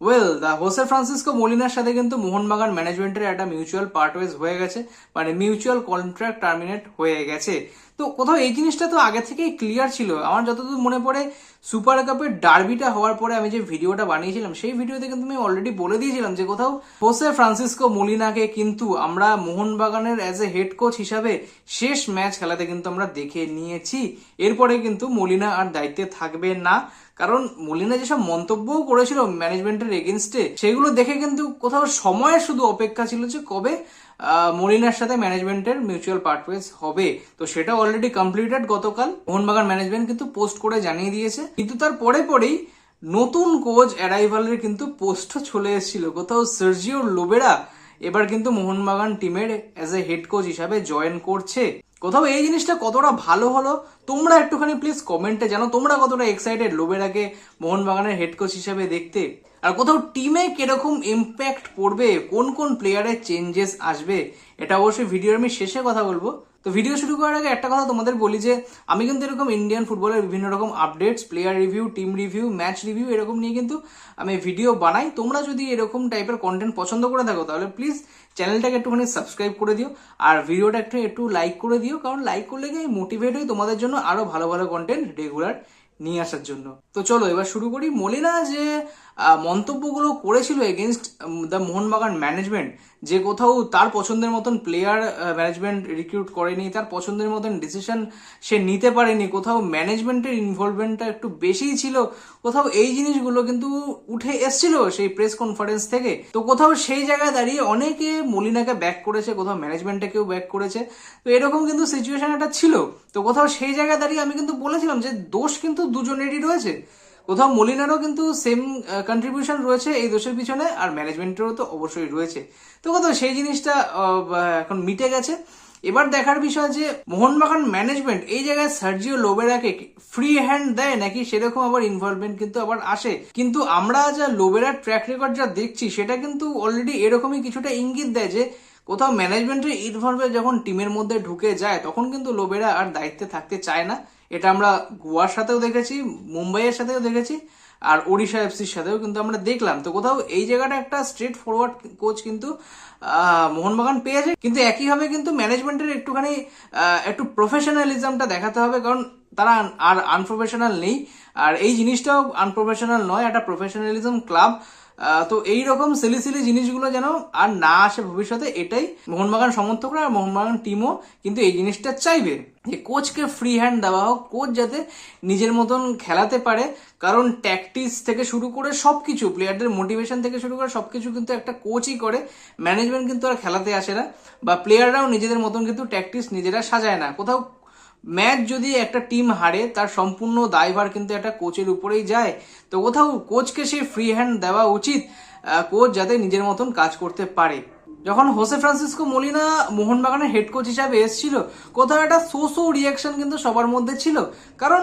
Well দা Jose Francisco মলিনার সাথে কিন্তু মোহনবাগান ম্যানেজমেন্টের একটা মিউচুয়াল পার্টওয়েজ হয়ে গেছে মানে মিউচুয়াল কন্ট্রাক্ট টার্মিনেট হয়ে গেছে। তো কোথাও এই জিনিসটা তো আগে থেকেই ক্লিয়ার ছিল। আমার যতদূর মনে পড়ে সুপার কাপের ডার্বিটা হওয়ার পরে আমি যে ভিডিওটা বানিয়েছিলাম, সেই ভিডিওতে কিন্তু আমি অলরেডি বলে দিয়েছিলাম যে কোথাও হোসে ফ্রান্সিসকো মলিনাকে কিন্তু আমরা মোহনবাগানের অ্যাজ এ হেড কোচ হিসাবে শেষ ম্যাচ খেলাতে কিন্তু আমরা দেখে নিয়েছি। এরপরে কিন্তু মলিনা আর দায়িত্বে থাকবে না। কারণ মলিনা যেসব মন্তব্যও করেছিল ম্যানেজমেন্টের এগেনস্টে সেগুলো দেখে কিন্তু কোথাও সময়ের শুধু অপেক্ষা ছিল যে কবে মলিনার সাথে ম্যানেজমেন্টের মিউচুয়াল পার্টওয়েজ হবে। তো সেটা অলরেডি কমপ্লিটেড গতকাল। মোহনবাগান ম্যানেজমেন্ট কিন্তু পোস্ট করে জানিয়ে দিয়েছে। কিন্তু তার পরে পরেই নতুন কোচ অ্যারাইভালের কিন্তু পোস্টও চলে এসেছিল। কোথাও সার্জিও লোবেরা এবার কিন্তু মোহনবাগান টিমের অ্যাজ এ হেড কোচ হিসাবে জয়েন করছে। কোথাও এই জিনিসটা কতটা ভালো হলো, তোমরা একটুখানি প্লিজ কমেন্টে জানো। তোমরা কতটা এক্সাইটেড লোবেরাকে মোহনবাগানের হেড কোচ হিসাবে দেখতে? আর কোথাও টিমে কীরকম ইম্প্যাক্ট পড়বে? কোন কোন প্লেয়ারের চেঞ্জেস আসবে? এটা অবশ্যই ভিডিওর আমি শেষে কথা বলব। তো ভিডিও শুরু করার আগে একটা কথা তোমাদের বলি যে, আমি কিন্তু এরকম ইন্ডিয়ান ফুটবলের বিভিন্ন রকম updates player review team review match review এরকম নিয়ে কিন্তু আমি ভিডিও বানাই। তোমরা যদি এরকম টাইপের কন্টেন্ট পছন্দ করে থাকো, তাহলে প্লিজ চ্যানেলটাকে একটুখানি সাবস্ক্রাইব করে দিও। আর ভিডিওটা একটু একটু লাইক করে দিও, কারণ লাইক করলে কি মোটিভেট হই তোমাদের জন্য আরও ভালো ভালো কন্টেন্ট রেগুলার নিয়ে আসার জন্য। তো চলো এবার শুরু করি। মলিনা যে মন্তব্যগুলো করেছিল এগেনস্ট দ্য মোহনবাগান ম্যানেজমেন্ট যে কোথাও তার পছন্দের মতন প্লেয়ার ম্যানেজমেন্ট রিক্রুট করেনি, তার পছন্দের মতন ডিসিশন সে নিতে পারেনি, কোথাও ম্যানেজমেন্টের ইনভলভমেন্টটা একটু বেশিই ছিল, কোথাও এই জিনিসগুলো কিন্তু উঠে এসছিল সেই প্রেস কনফারেন্স থেকে। তো কোথাও সেই জায়গায় দাঁড়িয়ে অনেকে মলিনাকে ব্যাক করেছে, কোথাও ম্যানেজমেন্টটাকেও ব্যাক করেছে। তো এরকম কিন্তু সিচুয়েশন একটা ছিল। তো কোথাও সেই জায়গায় দাঁড়িয়ে আমি কিন্তু বলেছিলাম যে দোষ কিন্তু দুজনেরই রয়েছে। কোথাও মলিনারও কিন্তু সেম কন্ট্রিবিউশন রয়েছে এই দোষের পিছনে, আর ম্যানেজমেন্টেরও তো অবশ্যই রয়েছে। তো কোথাও সেই জিনিসটা এখন মিটে গেছে। এবার দেখার বিষয় যে, মোহনবাগান ম্যানেজমেন্ট এই জায়গায় সার্জিও লোবেরাকে ফ্রি হ্যান্ড দেয় নাকি সেরকম আবার ইনভলভমেন্ট কিন্তু আবার আসে। কিন্তু আমরা যা লোবেরার ট্র্যাক রেকর্ড যা দেখছি, সেটা কিন্তু অলরেডি এরকমই কিছুটা ইঙ্গিত দেয় যে, কোথাও ম্যানেজমেন্টের ইনভলভে যখন টিমের মধ্যে ঢুকে যায়, তখন কিন্তু লোবেরা আর দায়িত্বে থাকতে চায় না। এটা আমরা গোয়ার সাথেও দেখেছি, মুম্বাইয়ের সাথেও দেখেছি, আর ওড়িশা এফসির সাথেও কিন্তু আমরা দেখলাম। তো কোথাও এই জায়গাটা একটা স্ট্রেট ফরওয়ার্ড কোচ কিন্তু মোহনবাগান পেয়েছে। কিন্তু একইভাবে কিন্তু ম্যানেজমেন্টের একটুখানি একটু প্রফেশনালিজমটা দেখাতে হবে, কারণ তারা আর আনপ্রফেশনাল নেই। আর এই জিনিসটাও আনপ্রফেশনাল নয়, একটা প্রফেশনালিজম ক্লাব তো এই রকম সিলি সিলি জিনিসগুলো যেন আর না আসে ভবিষ্যতে, এটাই মোহনবাগান সমর্থকরা আর মোহনবাগান টিমও কিন্তু এই জিনিসটা চাইবে। যে কোচকে ফ্রি হ্যান্ড দেওয়া হোক কোচ যাতে নিজের মতন খেলাতে পারে, কারণ ট্যাকটিক্স থেকে শুরু করে সব কিছু প্লেয়ারদের মোটিভেশন থেকে শুরু করে সব কিছু কিন্তু একটা কোচই করে ম্যানেজমেন্ট কিন্তু আর খেলাতে আসে না, বা প্লেয়াররাও নিজেদের মতন কিন্তু ট্যাকটিক্স নিজেরা সাজায় না। কোথাও ম্যাচ যদি একটা টিম হারে, তার সম্পূর্ণ দায়ভার কিন্তু একটা কোচের উপরেই যায়। তো কোথাও কোচকে সেই ফ্রি হ্যান্ড দেওয়া উচিত কোচ যাতে নিজের মতন কাজ করতে পারে। যখন হোসে ফ্রান্সিসকো মলিনা মোহনবাগানের হেড কোচ হিসাবে এসেছিল, কোথাও একটা সো সো রিয়াকশন কিন্তু সবার মধ্যে ছিল। কারণ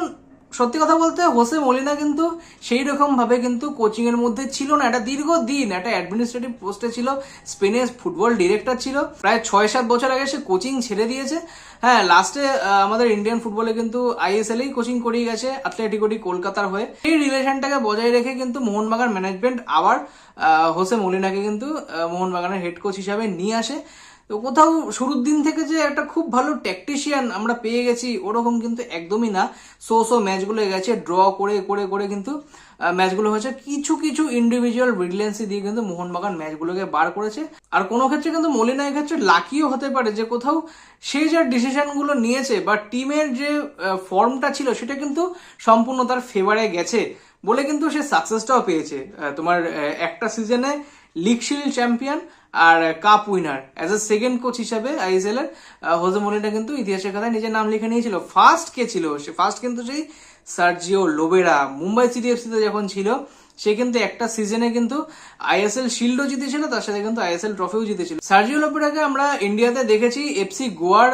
সত্যি কথা বলতে, হোসে মলিনা কিন্তু সেই রকম ভাবে কিন্তু কোচিং এর মধ্যে ছিল না। একটা দীর্ঘদিন একটা অ্যাডমিনিস্ট্রেটিভ পোস্টে ছিল স্পেনের ফুটবল ডিরেক্টর ছিল। প্রায় ছয় সাত বছর আগে সে কোচিং ছেড়ে দিয়েছে। হ্যাঁ লাস্টে আমাদের ইন্ডিয়ান ফুটবলে কিন্তু আইএসএল এই কোচিং করিয়ে গেছে অ্যাথলেটিকোটি কলকাতার হয়ে। এই রিলেশনটাকে বজায় রেখে কিন্তু মোহনবাগান ম্যানেজমেন্ট আবার হোসে মলিনাকে কিন্তু মোহনবাগানের হেড কোচ হিসাবে নিয়ে আসে। তো কোথাও শুরুর দিন থেকে যে একটা খুব ভালো ট্যাকটিশিয়ান আমরা পেয়ে গেছি, ওরকম কিন্তু একদমই না। সো সো ম্যাচগুলো গেছে ড্র করে করে করে কিন্তু ম্যাচগুলো হয়েছে। কিছু কিছু ইন্ডিভিজুয়াল ব্রিলিয়েন্সি দিয়ে কিন্তু মোহনবাগান ম্যাচগুলোকে বার করেছে। আর কোনো ক্ষেত্রে কিন্তু মলিনা ক্ষেত্রে লাকিও হতে পারে যে কোথাও সে যে ডিসিশনগুলো নিয়েছে বা টিমের যে ফর্মটা ছিল, সেটা কিন্তু সম্পূর্ণ তার ফেভারে গেছে বলে কিন্তু সে সাকসেসটাও পেয়েছে। তোমার একটা সিজনে league shield champion R cup winner as a second coach হিসাবে আইএসএল এর হোজে মলিনা কিন্তু ইতিহাসের খাতায় নিজের নাম লিখে নিয়েছিল। ফার্স্ট কে ছিল? সে ফার্স্ট কিন্তু সেই সার্জিও লোবেরা মুম্বাই সিটি এফসিতে যখন ছিল, সে কিন্তু একটা সিজনে কিন্তু আইএসএল শিল্ডও জিতেছিল, তার সাথে কিন্তু আইএসএল ট্রফিও জিতেছিল। সার্জিও লোবেরাকে আমরা ইন্ডিয়াতে দেখেছি এফসি গোয়ার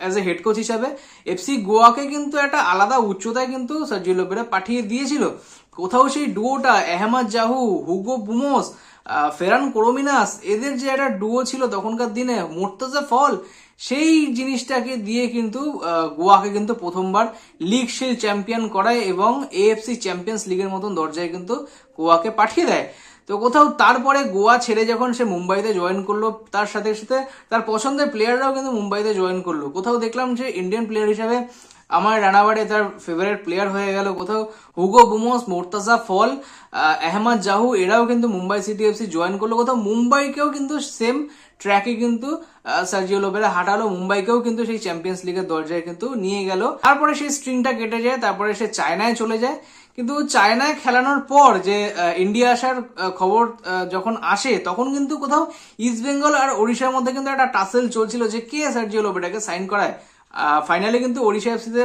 অ্যাজ এ হেড কোচ হিসাবে। এফসি গোয়াকে কিন্তু একটা আলাদা উচ্চতায় কিন্তু সার্জিও লোবেরা পাঠিয়ে দিয়েছিল। কোথাও সেই ডুয়োটা, Ahmed Jahouh, Hugo Boumous Ferran Corominas, এদের যে একটা ডুয়ো ছিল তখনকার দিনে, মোর্তজা ফল, সেই জিনিসটাকে দিয়ে কিন্তু গোয়াকে কিন্তু প্রথমবার লিগ শিল চ্যাম্পিয়ন করায় এবং এএফসি চ্যাম্পিয়ন্স লিগের মতন দরজায় কিন্তু গোয়াকে পাঠিয়ে দেয়। তো কোথাও তারপরে গোয়া ছেড়ে যখন সে মুম্বাইতে জয়েন করল, তার সাথে সাথে তার পছন্দের প্লেয়াররাও কিন্তু মুম্বাইতে জয়েন করল। কোথাও দেখলাম যে ইন্ডিয়ান প্লেয়ার হিসাবে আমার রানাবাড়ে তার ফেভারিট প্লেয়ার হয়ে গেল কোথাও Hugo Boumous Mourtada Fall ah, Ahmed Jahouh এরাও কিন্তু মুম্বাই সিটি এফসি জয়েন করল কোথাও। মুম্বাইকেও কিন্তু সেম ট্র্যাকে কিন্তু সার্জিও লোবেরা হাঁটালো। মুম্বাইকেও কিন্তু সেই চ্যাম্পিয়ন্স লিগের দরজায় কিন্তু নিয়ে গেল। তারপরে সেই স্ট্রিংটা কেটে যায় তারপরে সে চায়নায় চলে যায়। কিন্তু চায়নায় খেলানোর পর যে ইন্ডিয়া আসার খবর যখন আসে তখন কিন্তু কোথাও ইস্ট বেঙ্গল আর ওড়িশার মধ্যে কিন্তু একটা টাসেল চলছিল যে কে সার্জিও লোবেটাকে সাইন করায়। ফাইনালি কিন্তু ওড়িশা এফসিতে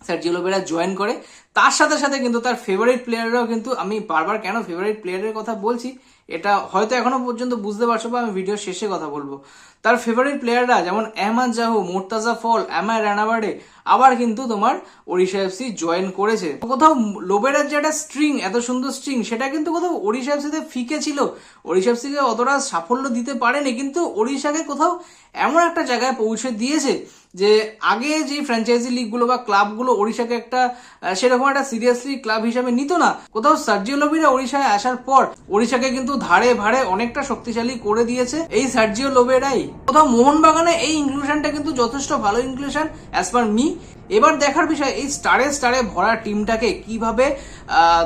স্যার লোবেরা জয়েন করে। তার সাথে সাথে কিন্তু তার ফেভারিট প্লেয়াররাও কিন্তু আমি বারবার কেন ফেভারিট প্লেয়ারের কথা বলছি এটা হয়তো এখনও পর্যন্ত বুঝতে পারছ বা আমি ভিডিও শেষে কথা বলব। তার ফেভারিট প্লেয়াররা যেমন Ahmed Jahouh Mourtada Fall Amey Ranawade আবার কিন্তু তোমার ওড়িশা এফসি জয়েন করেছে। কোথাও লোবেরার যে একটা স্ট্রিং এত সুন্দর স্ট্রিং সেটা কিন্তু কোথাও ওড়িশা এফসিতে ফিকে ছিল। ওড়িশা এফসিকে অতটা সাফল্য দিতে পারেনি, কিন্তু ওড়িশাকে কোথাও এমন একটা জায়গায় পৌঁছে দিয়েছে যে আগে যে ফ্র্যাঞ্চাইজি লিগগুলো বা ক্লাবগুলো ওড়িশাকে একটা সেরকম একটা সিরিয়াসলি ক্লাব হিসাবে নিত না, কোথাও সার্জিও লোবিরা ওড়িশায় আসার পর ওড়িশাকে কিন্তু ধারে ভাড়ে অনেকটা শক্তিশালী করে দিয়েছে এই সার্জিও লোবেরাই। কোথাও মোহনবাগানে এই ইনক্লুশনটা কিন্তু যথেষ্ট ভালো ইনক্লুশন অ্যাজ পার মি এবার দেখার বিষয়, এই স্টারে স্টারে ভরা টিমটাকে কীভাবে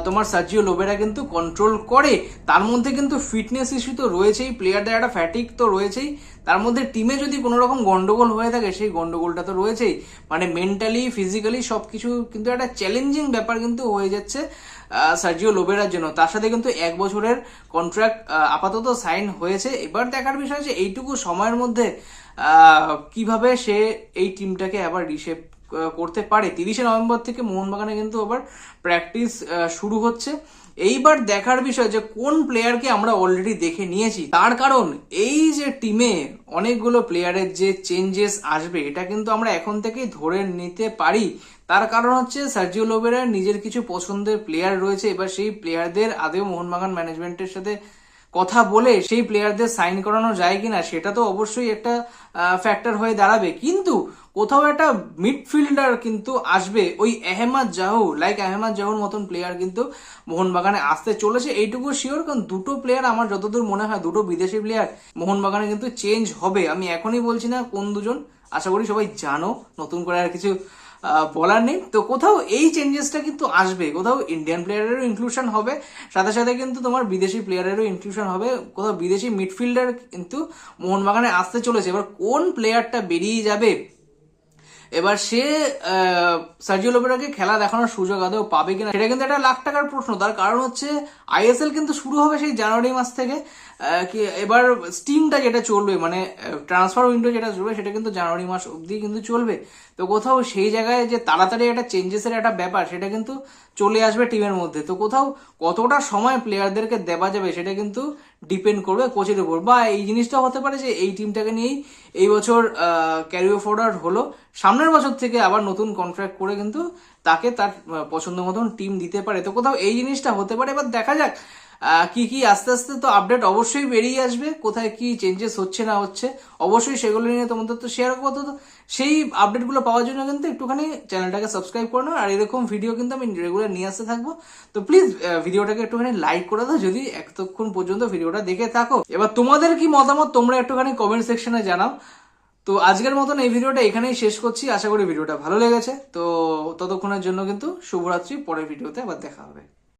তোমার সার্জিও লোবেরা কিন্তু কন্ট্রোল করে, তার মধ্যে কিন্তু ফিটনেস ইস্যু তো রয়েছেই প্লেয়ারদের একটা ফ্যাটিক তো রয়েছেই। তার মধ্যে টিমে যদি কোনো রকম গন্ডগোল হয়ে থাকে, সেই গন্ডগোলটা তো রয়েছেই। মানে মেন্টালি ফিজিক্যালি সব কিছু কিন্তু একটা চ্যালেঞ্জিং ব্যাপার কিন্তু হয়ে যাচ্ছে। সার্জিও লোবেরার জন্য। তার সাথে কিন্তু এক বছরের কন্ট্রাক্ট আপাতত সাইন হয়েছে। এবার দেখার বিষয় যে এইটুকু সময়ের মধ্যে কীভাবে সে এই টিমটাকে আবার রিশেপ করতে পারে। তিরিশে নভেম্বর থেকে মোহনবাগানে কিন্তু আবার প্র্যাকটিস শুরু হচ্ছে। এইবার দেখার বিষয় যে কোন প্লেয়ারকে আমরা অলরেডি দেখে নিয়েছি, তার কারণ এই যে টিমে অনেকগুলো প্লেয়ারের যে চেঞ্জেস আসবে, এটা কিন্তু আমরা এখন থেকেই ধরে নিতে পারি। তার কারণ হচ্ছে সার্জিও লোবেরার নিজের কিছু পছন্দের প্লেয়ার রয়েছে। এবার সেই প্লেয়ারদের আদেও মোহনবাগান ম্যানেজমেন্টের সাথে কথা বলে সেই প্লেয়ারদের সাইন করানো যায় কিনা সেটা তো অবশ্যই একটা ফ্যাক্টর হয়ে দাঁড়াবে। কিন্তু কোথাও একটা মিডফিল্ডার কিন্তু আসবে, ওই আহমদ জাহু লাইক আহমদ জাহুর মতন প্লেয়ার কিন্তু মোহনবাগানে আসতে চলেছে। এইটুকু শিওর কারণ দুটো প্লেয়ার আমার যতদূর মনে হয়, দুটো বিদেশি প্লেয়ার মোহনবাগানে কিন্তু চেঞ্জ হবে। আমি এখনই বলছি না কোন দুজন। আশা করি সবাই জানো, নতুন করে আর কিছু বলার নেই। তো কোথাও এই চেঞ্জেসটা কিন্তু আসবে, কোথাও ইন্ডিয়ান প্লেয়ারেরও ইনক্লুশন হবে, সাথে সাথে কিন্তু তোমার বিদেশি প্লেয়ারেরও ইনক্লুশন হবে, কোথাও বিদেশি মিডফিল্ডার কিন্তু মোহনবাগানে আসতে চলেছে। এবার কোন প্লেয়ারটা বেরিয়ে যাবে? এবার সে সার্জিও লোবেরাকে খেলা দেখানোর সুযোগ আদৌ পাবে কিনা, সেটা কিন্তু একটা লাখ টাকার প্রশ্ন। তার কারণ হচ্ছে আইএসএল কিন্তু শুরু হবে সেই জানুয়ারি মাস থেকে। এবার স্টিমটা যেটা চলবে মানে ট্রান্সফার উইন্ডো যেটা চলবে, সেটা কিন্তু জানুয়ারি মাস অবধি কিন্তু চলবে। তো কোথাও সেই জায়গায় যে তাড়াতাড়ি একটা চেঞ্জেসের একটা ব্যাপার, সেটা কিন্তু চলে আসবে টিমের মধ্যে। তো কোথাও কতটা সময় প্লেয়ারদেরকে দেওয়া যাবে, সেটা কিন্তু ডিপেন্ড করবে কোচের উপর। বা এই জিনিসটা হতে পারে যে, এই টিমটাকে নিয়েই এই বছর ক্যারিও ফরওয়ার্ড হলো। সামনের বছর থেকে আবার নতুন কন্ট্রাক্ট করে কিন্তু তাকে তার পছন্দ মতন টিম দিতে পারে। তো কোথাও এই জিনিসটা হতে পারে, এবার দেখা যাক। কি কি আস্তে আস্তে তো আপডেট অবশ্যই বেরিয়ে আসবে, কোথায় কি চেঞ্জেস হচ্ছে না হচ্ছে, অবশ্যই সেগুলো নিয়ে তোমাদের তো শেয়ার করব। তো সেই আপডেটগুলো পাওয়ার জন্য কিন্তু একটুখানি চ্যানেলটাকে সাবস্ক্রাইব করে নাও। আর এরকম ভিডিও কিন্তু আমি রেগুলার নিয়ে আসতে থাকব। তো প্লিজ ভিডিওটাকে একটুখানি লাইক করে দাও যদি এতক্ষণ পর্যন্ত ভিডিওটা দেখে থাকো। এবার তোমাদের কি মতামত তোমরা একটুখানি কমেন্ট সেকশনে জানাও। তো আজকের মতন এই ভিডিওটা এখানেই শেষ করছি। আশা করি ভিডিওটা ভালো লেগেছে। তো ততক্ষণের জন্য কিন্তু শুভরাত্রি। পরের ভিডিওতে আবার দেখা হবে।